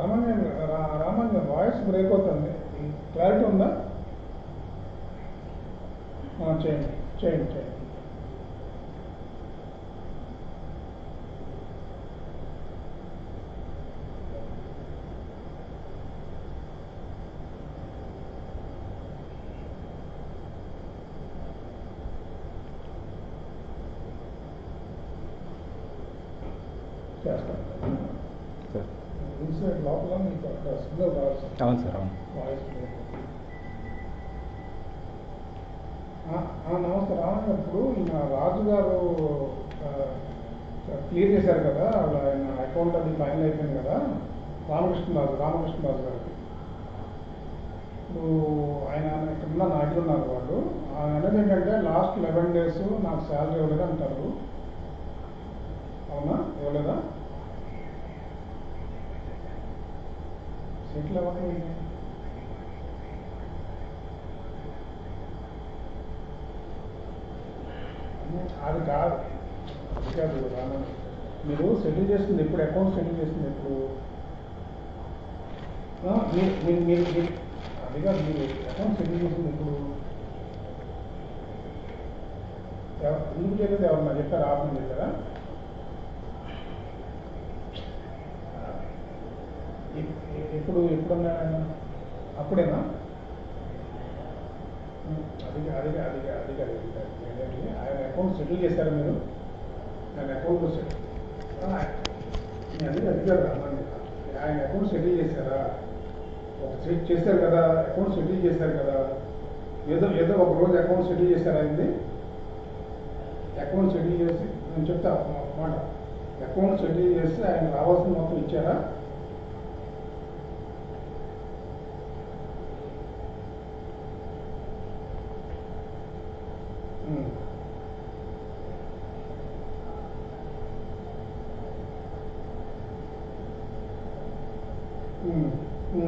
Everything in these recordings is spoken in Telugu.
రామాంజన్ రా- రామాంజన్ వాయిస్ బ్రేక్ అవుతుంది క్లారిటీ ఉందా ఆ, చేయండి చేయండి చేయండి చేస్తాను లోపల మీకు అవును. సార్ అవును నమస్తే రానప్పుడు ఇప్పుడు ఈయన రాజు గారు క్లియర్ చేశారు కదా ఆయన అకౌంట్ అది ఫైనల్ అయిపోయింది కదా రామకృష్ణరాజు రామకృష్ణరాజు గారికి ఇప్పుడు ఆయన ఇక్కడ ఉన్న ఉన్నారు వాళ్ళు. ఆయన అనేది ఏంటంటే లాస్ట్ లెవెన్ డేస్ నాకు శాలరీ ఇవ్వలేదు అంటారు అవునా? ఇవ్వలేదా? సెటిల్ అవ్వకపోయింది అది కాదు. కాదు మీరు సెటిల్ చేస్తుంది ఎప్పుడు? అకౌంట్ సెటిల్ చేస్తుంది ఎప్పుడు? మీరు మీరు మీరు అది కాదు మీరు అకౌంట్ సెటిల్ చేసింది ఎప్పుడు? ఎందుకు చేయలేదు ఎవరన్నా? చెప్పారా ఆఫ్ చెప్పారా ఎప్పుడు ఎప్పుడన్నా అప్పుడేనా? ఉం, అది కా- అది కా- అది అది కాదు, ఏంటంటే ఆయన అకౌంట్ సెటిల్ చేశారా మీరు? ఆయన అకౌంట్ సెటిల్ నేను అది అది కాదు ఆయన అకౌంట్ సెటిల్ చేశారా? ఒక సెట్ చేశారు కదా అకౌంట్ సెటిల్ చేశారు కదా. ఏదో ఏదో ఒక రోజు అకౌంట్ సెటిల్ చేశారా అయింది అకౌంట్ సెటిల్ చేసి నేను చెప్తా మాట. అకౌంట్ సెటిల్ చేసి ఆయన రావాల్సిన మొత్తం ఇచ్చారా? సరే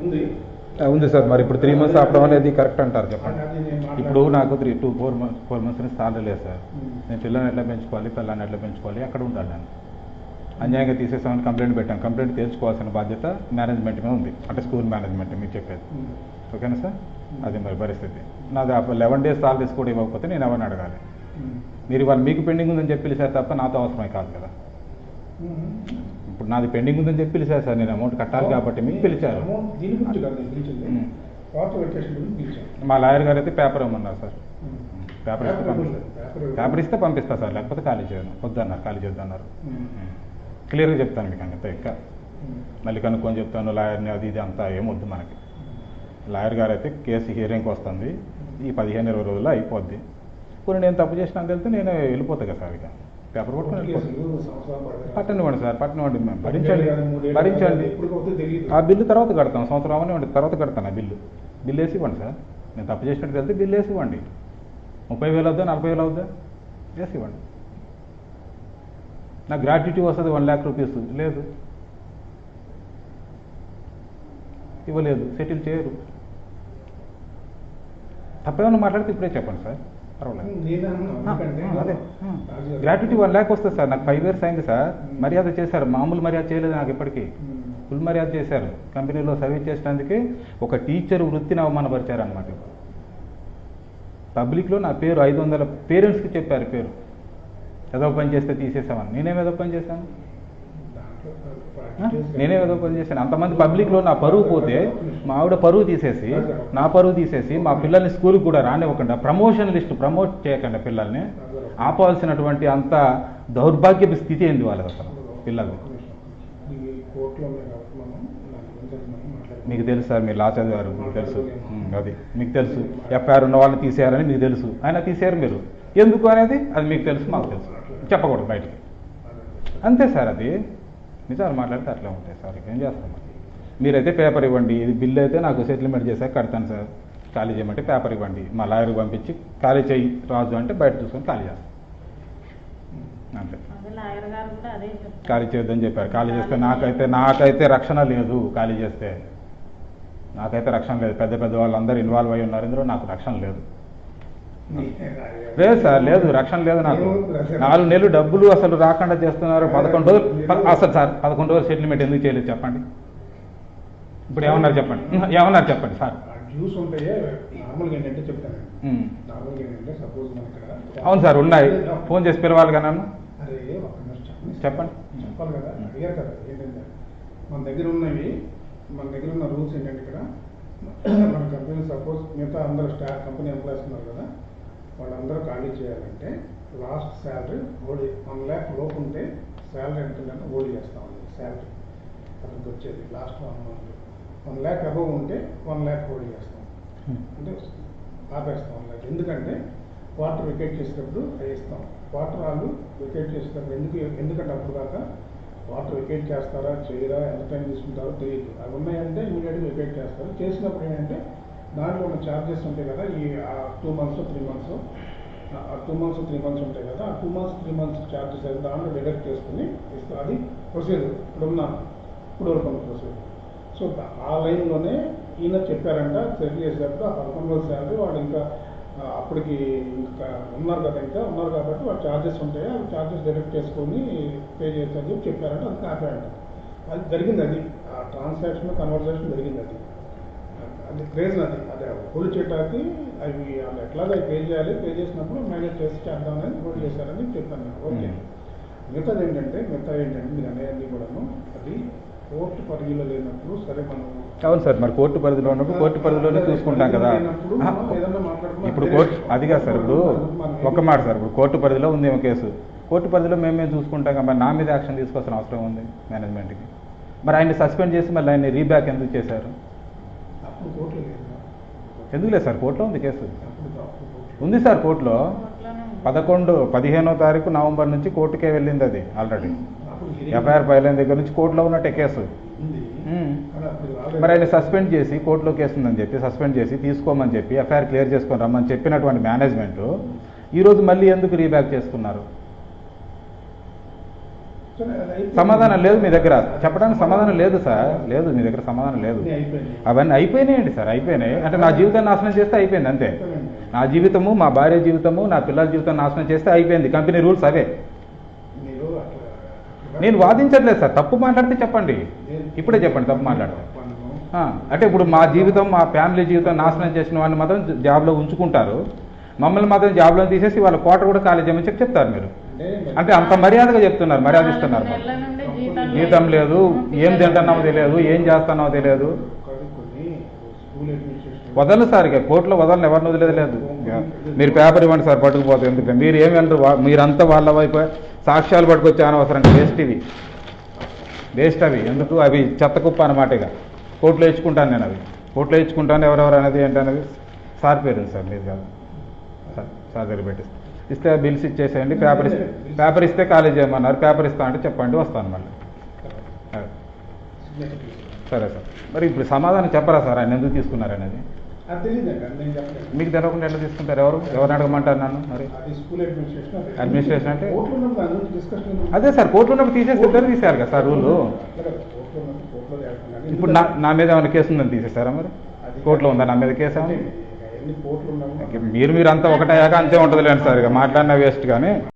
ఉంది. సార్ మరి ఇప్పుడు త్రీ మంత్స్ ఆపడం అనేది కరెక్ట్ అంటారు చెప్పండి. ఇప్పుడు నాకు three two four months four months నుంచి సాలరీ లేదు సార్. ఉం. నేను పిల్లల్ని ఎట్లా పెంచుకోవాలి పిల్లల్ని ఎట్లా పెంచుకోవాలి అక్కడ ఉండాలి నేను. అన్యాయంగా తీసేసామని కంప్లైంట్ పెట్టాను. కంప్లైంట్ తీర్చుకోవాల్సిన బాధ్యత మేనేజ్మెంట్ మీద ఉంది. అంటే స్కూల్ మేనేజ్మెంట్ మీకు చెప్పేది. ఓకేనా సార్? అది మరి పరిస్థితి నాది లెవెన్ డేస్ సాలరీస్ కూడా ఇవ్వకపోతే నేను ఎవరిని అడగాలి. మీరు ఇవాళ మీకు పెండింగ్ ఉందని చెప్పి పిలిచారు తప్ప నాతో అవసరమే కాదు కదా. ఇప్పుడు నాది పెండింగ్ ఉందని చెప్పి పిలిచారు సార్ నేను అమౌంట్ కట్టాలి కాబట్టి మీకు పిలిచారు మా లాయర్ గారు అయితే పేపర్ ఇవ్వమన్నారు సార్. పేపర్ ఇస్తే పేపర్ పంపిస్తా ఇవ్వలేదు. పేపర్ ఇస్తే పంపిస్తా సార్ లేకపోతే ఖాళీ చేయను వద్దన్నారు ఖాళీ చేద్దన్నారు. క్లియర్గా చెప్తాను మీకు అంత ఇంకా. మళ్ళీ కనుక్కొని చెప్తాను లాయర్ని అది ఇది అంతా ఏమొద్దు మనకి లాయర్ గారు అయితే కేసు హియరింగ్కి వస్తుంది. ఈ పదిహేను ఇరవై రోజుల్లో అయిపోద్ది. ఇప్పుడు నేను తప్పు చేసినా తెలితే నేను వెళ్ళిపోతా కదా సార్ ఇక. పేపర్ పట్టుకొని వెళ్ళిపోతాను. పట్టనివ్వండి సార్ పట్టనివ్వండి మేము భరించండి. భరించండి. ఆ బిల్లు తర్వాత కడతాం. సంవత్సరం అవనివ్వండి తర్వాత కడతాను ఆ బిల్లు. బిల్లు వేసి ఇవ్వండి సార్. నేను తప్పు చేసినట్టు తెలితే బిల్లు వేసి ఇవ్వండి. ముప్పై వేలు అవుద్దా నలభై వేలు అవుద్దా? వేసి ఇవ్వండి. నా గ్రాట్యుటీ వస్తుంది వన్ ల్యాక్ రూపీస్. లేదు. ఇవ్వలేదు. సెటిల్ చేయరు. తప్పేమన్నా మాట్లాడితే ఇప్పుడే చెప్పండి సార్. పర్వాలేదు. గ్రాట్యుటీ వన్ ల్యాక్ వస్తుంది సార్. నాకు ఫైవ్ ఇయర్స్ అయింది సార్. మర్యాద చేశారు. మామూలు మర్యాద చేయలేదు నాకు ఇప్పటికీ. ఫుల్ మర్యాద చేశారు. కంపెనీలో సర్వీస్ చేసినందుకే ఒక టీచర్ వృత్తిని అవమానపరిచారు అనమాట పబ్లిక్లో నా పేరు ఐదు వందల పేరెంట్స్కి చెప్పారు పేరు. ఏదో పని చేస్తే తీసేసామని. నేనేం ఏదో పని చేశాను? నేనే ఏదో పని చేశాను. అంతమంది పబ్లిక్లో నా పరువు పోతే మా ఆవిడ పరువు తీసేసి నా పరువు తీసేసి మా పిల్లల్ని స్కూల్కి కూడా రానివ్వకుండా ప్రమోషన్ లిస్ట్ ప్రమోట్ చేయకుండా పిల్లల్ని. ఆపాల్సినటువంటి అంత దౌర్భాగ్యపు స్థితి ఏంది వాళ్ళది అసలు పిల్లలు? మీకు తెలుసు సార్ మీరు లా చదివారు మీకు తెలుసు. అది మీకు తెలుసు. ఎఫ్ఐఆర్ ఉన్న వాళ్ళని తీసేయారని మీకు తెలుసు. ఆయన తీసేయారు మీరు. ఎందుకు అనేది అది మీకు తెలుసు మాకు తెలుసు. చెప్పకూడదు బయటికి. అంతే సార్ అది. నిజాలు మాట్లాడితే అట్లా ఉంటాయి సార్ ఏం చేస్తాం మరి? మీరైతే పేపర్ ఇవ్వండి ఇది బిల్ అయితే నాకు సెటిల్మెంట్ చేశాక కడతాను సార్. ఖాళీ చేయమంటే పేపర్ ఇవ్వండి మా లాయర్కి పంపించి ఖాళీ చేయి రాజు అంటే బయట చూసుకొని ఖాళీ చేస్తాం. అంతే. లాయర్ అదే చెప్తారు. ఖాళీ చేయొద్దని చెప్పారు. ఖాళీ చేస్తే నాకైతే నాకైతే రక్షణ లేదు ఖాళీ చేస్తే. నాకైతే రక్షణ లేదు. పెద్ద పెద్ద వాళ్ళందరూ ఇన్వాల్వ్ అయి ఉన్నారు ఇందులో నాకు రక్షణ లేదు. లేదు సార్ లేదు రక్షణ లేదు నాకు. నాలుగు నెలలు డబ్బులు అసలు రాకుండా చేస్తున్నారు పదకొండు రోజులు అసలు సార్ పదకొండు రోజులు సెటిల్మెంట్ ఎందుకు చేయలేదు చెప్పండి. ఇప్పుడు ఏమన్నారు చెప్పండి? ఏమన్నారు చెప్పండి సార్? జ్యూస్ ఉంటాయే నార్మల్గా ఏంటంటే చెప్తాను. ఉమ్. నార్మల్గా ఏంటంటే సపోజ్ మన ఇక్కడ అవును సార్ ఉన్నాయి. ఫోన్ చేసి పిలవాలి కదా నన్ను. అరే. చెప్పండి. చెప్పాలి కదా అడిగారు కదా ఏంటంటే మన దగ్గర ఉన్నవి మన దగ్గర ఉన్న రూల్స్ ఏంటంటే ఇక్కడ మన కంపెనీ సపోజ్ మిగతా అందరూ స్టాఫ్ కంపెనీ ఎంప్లాయీస్ ఉన్నారు కదా వాళ్ళందరూ ఖాళీ చేయాలంటే last salary OD one lakh లోపు ఉంటే శాలరీ ఎంత ఉందంటే ఓడి చేస్తాం శాలరీ అతనికి వచ్చేది last one month one lakh above ఉంటే వన్ ల్యాక్ ఓడి చేస్తాం. అంటే ఆపేస్తాం అన్నమాట ఎందుకంటే వాటర్ వికెట్ చేసేటప్పుడు ఇస్తాం. వాటర్ వాళ్ళు వికెట్ చేసేటప్పుడు ఎందుకు ఎందుకంటే అప్పుడు దాకా వాటర్ వికెట్ చేస్తారా చేయరా ఎంత టైం తీసుకుంటారో తెలియదు. అవి ఉన్నాయంటే ఇమీడియట్గా వికెట్ చేస్తారు. చేసినప్పుడు ఏంటంటే దాంట్లో ఉన్న ఛార్జెస్ ఉంటాయి కదా ఈ టూ మంత్స్ త్రీ మంత్స్ ఆ టూ మంత్స్ త్రీ మంత్స్ ఉంటాయి కదా ఆ two months three months charges అయితే దాంట్లో డిడక్ట్ చేసుకుని ఇస్తా అది ప్రొసీజర్ ఇప్పుడు ఉన్న ఇప్పుడు వరకు ఉన్న ప్రొసీజర్ సో ఆ లైన్లోనే ఈయన చెప్పారంట సెటిల్ చేసేటప్పుడు ఆ పదకొండు రోజుల శాలరీ వాడు ఇంకా అప్పటికి ఇంకా ఉన్నారు కదా ఇంకా ఉన్నారు కాబట్టి వాళ్ళు ఛార్జెస్ ఉంటాయి ఆ ఛార్జెస్ డైరెక్ట్ చేసుకొని పే చేస్తారని చెప్పి చెప్పారంట అది ఆపారంట. అది జరిగింది అది ఆ ట్రాన్సాక్షన్ కన్వర్సేషన్ జరిగింది అది. అది క్రేజ్ అది. అది హోల్డ్ చేయడానికి అవి వాళ్ళు ఎట్లాగా పే చేయాలి. పే చేసినప్పుడు మేనేజ్ చేసి చేద్దామని హోల్డ్ చేశారని చెప్పాను. Okay Hmm. మిగతాది ఏంటంటే మిగతా ఏంటంటే మీరు అనేది కూడాను అది కోర్టు పరిధిలో లేనప్పుడు సరే మనం అవును సార్ మరి కోర్టు పరిధిలో ఉన్నప్పుడు కోర్టు పరిధిలోనే చూసుకుంటాం కదా. ఇప్పుడు కోర్టు అది కాదు సార్ ఇప్పుడు ఒక్క మాట సార్ ఇప్పుడు కోర్టు పరిధిలో ఉంది ఏమో కేసు. కోర్టు పరిధిలో మేము చూసుకుంటాం కదా మరి నా మీద యాక్షన్ తీసుకోవాల్సిన అవసరం ఉంది మేనేజ్మెంట్కి. మరి ఆయన్ని సస్పెండ్ చేసి మళ్ళీ ఆయన్ని రీబ్యాక్ ఎందుకు చేశారు? అప్పుడు కోర్టులో లేదు ఎందుకు లేదు సార్? కోర్టులో ఉంది కేసు. ఉంది సార్ కోర్టులో. పదకొండు పదిహేనో తారీఖు నవంబర్ నుంచి కోర్టుకే వెళ్ళింది అది ఆల్రెడీ. ఎఫ్ఐఆర్ ఫైల్ అయిన దగ్గర నుంచి కోర్టులో ఉన్నట్టే కేసు. మరి ఆయన సస్పెండ్ చేసి కోర్టులో కేసు ఉందని చెప్పి సస్పెండ్ చేసి తీసుకోమని చెప్పి ఎఫ్ఐఆర్ క్లియర్ చేసుకొని రమ్మని చెప్పినటువంటి మేనేజ్మెంట్ ఈరోజు మళ్ళీ ఎందుకు రీబ్యాక్ చేసుకున్నారు. సమాధానం లేదు మీ దగ్గర. చెప్పడానికి సమాధానం లేదు సార్. లేదు మీ దగ్గర సమాధానం లేదు. అవన్నీ అయిపోయినాయండి సార్ అయిపోయినాయి. అంటే నా జీవితాన్ని నాశనం చేస్తే అయిపోయింది అంతే. నా జీవితము మా భార్య జీవితము నా పిల్లల జీవితం నాశనం చేస్తే అయిపోయింది. కంపెనీ రూల్స్ అవే. నేను వాదించట్లేదు సార్. తప్పు మాట్లాడితే చెప్పండి. ఇప్పుడే చెప్పండి తప్పు మాట్లాడితే ఆ, అంటే ఇప్పుడు మా జీవితం మా ఫ్యామిలీ జీవితం నాశనం చేసిన వాళ్ళని మాత్రం జాబ్లో ఉంచుకుంటారు. మమ్మల్ని మాత్రం జాబ్లో తీసేసి వాళ్ళ కోట కూడా ఖాళీ చేయమని చెప్పి చెప్తారు మీరు. అంటే అంత మర్యాదగా చెప్తున్నారు మర్యాద ఇస్తున్నారు జీతం లేదు. ఏం తింటున్నామో తెలియదు ఏం చేస్తున్నామో తెలియదు. వదలను సార్ ఇక కోర్టులో వదలని ఎవరిని వదిలేదు లేదు. మీరు పేపర్ ఇవ్వండి సార్ పట్టుకుపోతే ఎందుకు? మీరు ఏమి అంటారు మీరంతా వాళ్ళ వైపు సాక్ష్యాలు పట్టుకొచ్చే అనవసరం వేస్ట్ ఇవి. వేస్ట్ అవి. ఎందుకు? అవి చెత్త కుప్ప అనమాట ఇక. కోర్టులో ఇచ్చుకుంటాను నేను అవి. కోర్టులో ఇచ్చుకుంటాను ఎవరెవరు అనేది ఏంటనేది సార్ పేరు సార్ మీరు కాదు. సార్ సార్ దగ్గర పెట్టి ఇస్తే బిల్స్ ఇచ్చేసేయండి పేపర్ ఇస్తే పేపర్ ఇస్తే కాలేజ్ చేయమన్నారు పేపర్ ఇస్తా అంటే చెప్పండి వస్తాను మళ్ళీ. సరే సార్. మరి ఇప్పుడు సమాధానం చెప్పరా సార్? ఆయన ఎందుకు తీసుకున్నారు అనేది? మీకు తెలవకుండా ఎట్లా తీసుకుంటారు ఎవరు? ఎవరిని అడగమంటారు నన్ను మరి? అడ్మినిస్ట్రేషన్ అంటే? అదే సార్ కోర్టులో ఉన్నప్పుడు తీసేసి ఇద్దరు తీసేయాలి కదా సార్ రూలు. ఇప్పుడు నా నా మీద ఏమైనా కేసు ఉందని తీసేసారా మరి? కోర్టులో ఉందా నా మీద కేసు ఏమైనా? మీరు మీరు అంతా ఒకటయ్యాక అంతే ఉంటుందిలేండి సార్ ఇక మాట్లాడిన వేస్ట్ కానీ.